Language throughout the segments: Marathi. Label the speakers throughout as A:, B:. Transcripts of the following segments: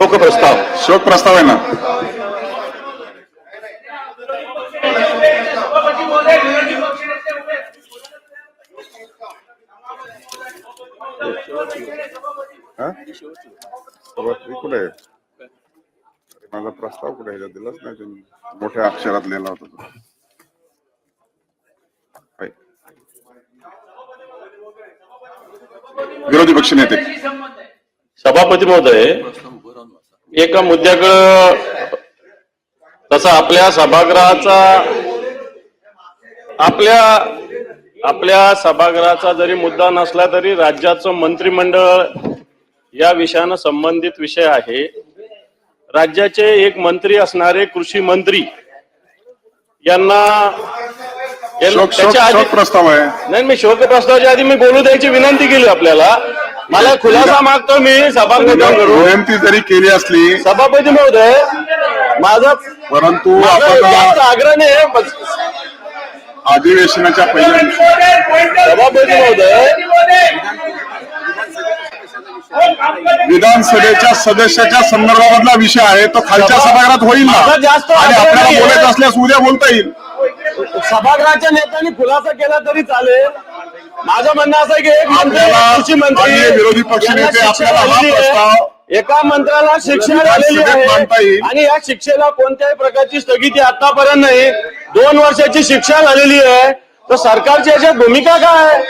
A: शोक प्रस्ताव
B: शोक प्रस्ताव आहे ना कुठे माझा प्रस्ताव कुठे आहे? दिलाच नाही त्यांनी. मोठ्या अक्षरात लिहिला होता तो. विरोधी पक्ष नेते.
A: सभापती महोदय. एका मुद्द्याकडं तसा आपल्या सभागृहाचा आपल्या आपल्या सभागृहाचा जरी मुद्दा नसला तरी राज्याचं मंत्रिमंडळ या विषयानं संबंधित विषय आहे. राज्याचे एक मंत्री असणारे कृषी मंत्री यांना
B: शोक
A: त्याच्या आधी
B: शोक प्रस्ताव आहे.
A: नाही मी शोक प्रस्तावाच्या आधी मी बोलू द्यायची विनंती केली आपल्याला. मला खुलासा मागतो मी सभागृहाकडून
B: विनंती जरी केली असली
A: सभापती महोदय माझा
B: परंतु
A: आग्रह नाही
B: अधिवेशनाच्या पहिल्या दिवशी
A: सभापती महोदय
B: विधानसभेच्या सदस्याच्या संदर्भामधला विषय आहे तो खालच्या
A: सभा-
B: सभागृहात होईल ना?
A: जास्त
B: आणि आपल्याला. बोलायचं असल्यास उद्या बोलता येईल.
A: सभागृहाच्या नेत्यांनी खुलासा केला तरी चालेल. माझं म्हणणं असं आहे की एक मंत्री कृषी मंत्री
B: विरोधी पक्ष
A: यांना
B: नेते
A: शिक्षा
B: आपल्याला हा
A: झालेली आहे.
B: प्रस्ताव
A: एका मंत्र्याला शिक्षा झालेली आहे. आणि या शिक्षेला कोणत्याही प्रकारची स्थगिती आतापर्यंत नाही. दोन वर्षाची शिक्षा झालेली आहे. तर सरकारची याच्यात भूमिका काय आहे?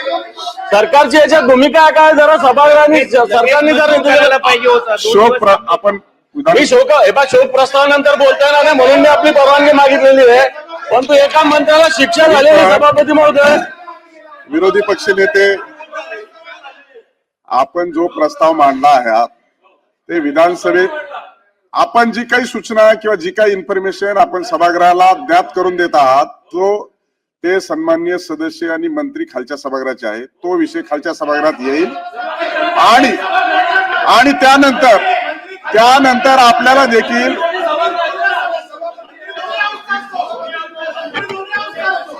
A: सरकारची याच्यात भूमिका काय? जरा सभागृहाने सरकारने जर करायला पाहिजे होता.
B: शोक आपण
A: मी शोक हे बा शोक प्रस्तावानंतर बोलता येणार नाही म्हणून मी आपली परवानगी मागितलेली आहे. परंतु एका मंत्र्याला शिक्षा झालेली आहे, सभापती महोदय.
B: विरोधी पक्ष नेते आपण जो प्रस्ताव मांडला आहे ते विधानसभेत आपण जी काही सूचना किंवा जी काही इन्फॉर्मेशन आपण सभागृहाला ज्ञात करून देत आहात तो ते सन्माननीय सदस्य आणि मंत्री खालच्या सभागृहाचे आहे तो विषय खालच्या सभागृहात येईल. आणि आणि त्यानंतर त्यानंतर आपल्याला देखील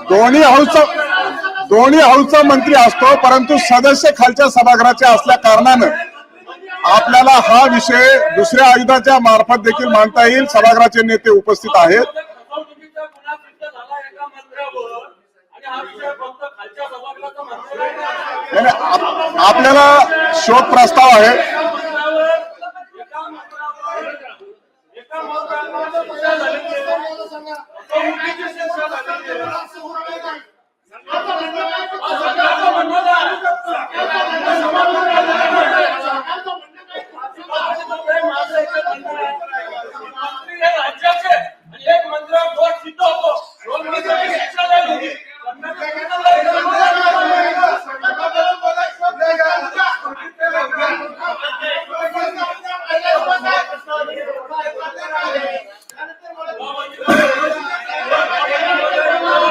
B: दोन्ही हाऊसचा दोन्ही हाऊसचा मंत्री असतो परंतु सदस्य खालच्या सभागृहाचे असल्या कारणानं आपल्याला हा विषय दुसऱ्या आयुधाच्या मार्फत देखील मांडता येईल. सभागृहाचे नेते उपस्थित आहेत. आपल्याला शोक प्रस्ताव आहे.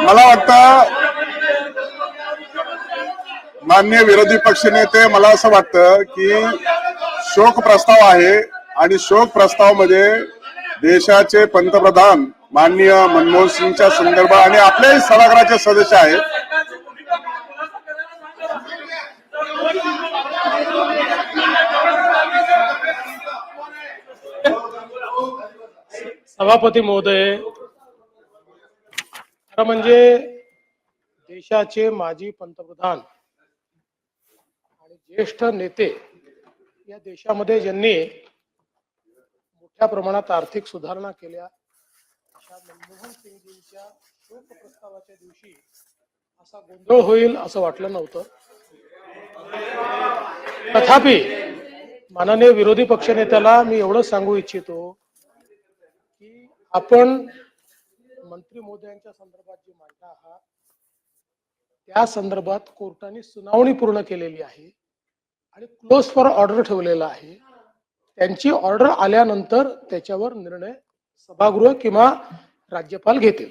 B: मला वाटतं मान्य विरोधी पक्ष नेते मला असं वाटतं की शोक प्रस्ताव आहे आणि शोक प्रस्तावमध्ये देशाचे पंतप्रधान माननीय मनमोहन सिंगच्या संदर्भात आणि आपल्याही सभागृहाचे सदस्य आहेत.
C: सभापती महोदय खरं म्हणजे देशाचे माजी पंतप्रधान आणि ज्येष्ठ नेते या देशामध्ये ज्यांनी मोठ्या प्रमाणात आर्थिक सुधारणा केल्या अशा मनमोहन सिंगजींच्या शोक प्रस्तावाच्या दिवशी असा गोंधळ होईल असं वाटलं नव्हतं. तथापि माननीय विरोधी पक्षनेत्याला मी एवढं सांगू इच्छितो की आपण मंत्री मोदयांच्या संदर्भात जे मांडता आहात त्या संदर्भात कोर्टाने सुनावणी पूर्ण केलेली आहे आणि क्लोज फॉर ऑर्डर ठेवलेला आहे. त्यांची ऑर्डर आल्यानंतर त्याच्यावर निर्णय सभागृह किंवा राज्यपाल घेतील.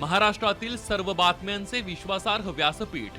D: महाराष्ट्रातील सर्व बातम्यांचे विश्वासार्ह व्यासपीठ